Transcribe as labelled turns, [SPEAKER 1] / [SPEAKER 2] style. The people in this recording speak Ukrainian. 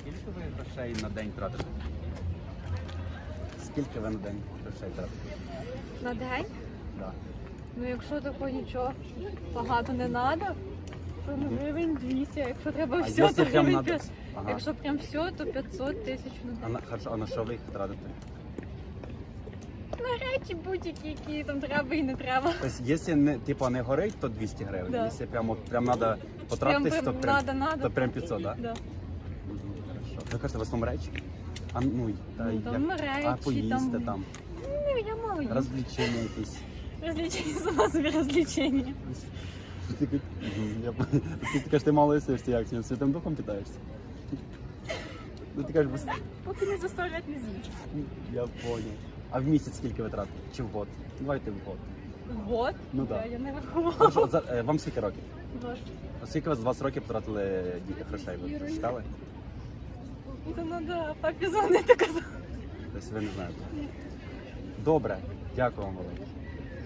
[SPEAKER 1] Скільки ви грошей на день тратите? Скільки ви на день грошей тратите?
[SPEAKER 2] На день?
[SPEAKER 1] Да.
[SPEAKER 2] Ну якщо такого нічого багато не треба, то ну, гривень 200, а якщо треба
[SPEAKER 1] А
[SPEAKER 2] все, то
[SPEAKER 1] прям
[SPEAKER 2] гривень
[SPEAKER 1] надо?
[SPEAKER 2] 500.
[SPEAKER 1] Ага.
[SPEAKER 2] Якщо прям все, то 500 тисяч на
[SPEAKER 1] А
[SPEAKER 2] день.
[SPEAKER 1] на, хорошо, а на що ви їх тратите?
[SPEAKER 2] На речі будь-які, які там треба і не треба.
[SPEAKER 1] Тобто, якщо не, типу, не горить, то 200 гривень.
[SPEAKER 2] Да.
[SPEAKER 1] Якщо прям, прям треба потратитись,
[SPEAKER 2] прям
[SPEAKER 1] то прям,
[SPEAKER 2] надо, надо.
[SPEAKER 1] то прям 500, да?
[SPEAKER 2] Да.
[SPEAKER 1] Хорошо. Ви кажете, в основному речі? А ну, та,
[SPEAKER 2] Ну, там
[SPEAKER 1] як-
[SPEAKER 2] речі,
[SPEAKER 1] а поїсти
[SPEAKER 2] там-
[SPEAKER 1] там,
[SPEAKER 2] Ну, я мало їм.
[SPEAKER 1] розвлечення якісь.
[SPEAKER 2] Развлечення, сама собі розвлечення.
[SPEAKER 1] Ти, кажеш, мгм, я, ти, ти кажеш, ти мало їсиш, ти як ти святим духом питаєшся? Ну ти кажеш, «Бо-
[SPEAKER 2] Поки не заставлять не з'їж.
[SPEAKER 1] я понял. А в місяць скільки витрат? Чи в год? Давайте в год.
[SPEAKER 2] Вот.
[SPEAKER 1] Ну да.
[SPEAKER 2] Я, не
[SPEAKER 1] Хорошо,
[SPEAKER 2] рахувала.
[SPEAKER 1] за- е, Вам скільки років?
[SPEAKER 2] Боже.
[SPEAKER 1] А Скільки ви з 20 років потратили ді- грошей? Ви прочитали?
[SPEAKER 2] Це треба папі дзвонити казати.
[SPEAKER 1] Тобто ви не знаєте. Добре, дякую вам велике.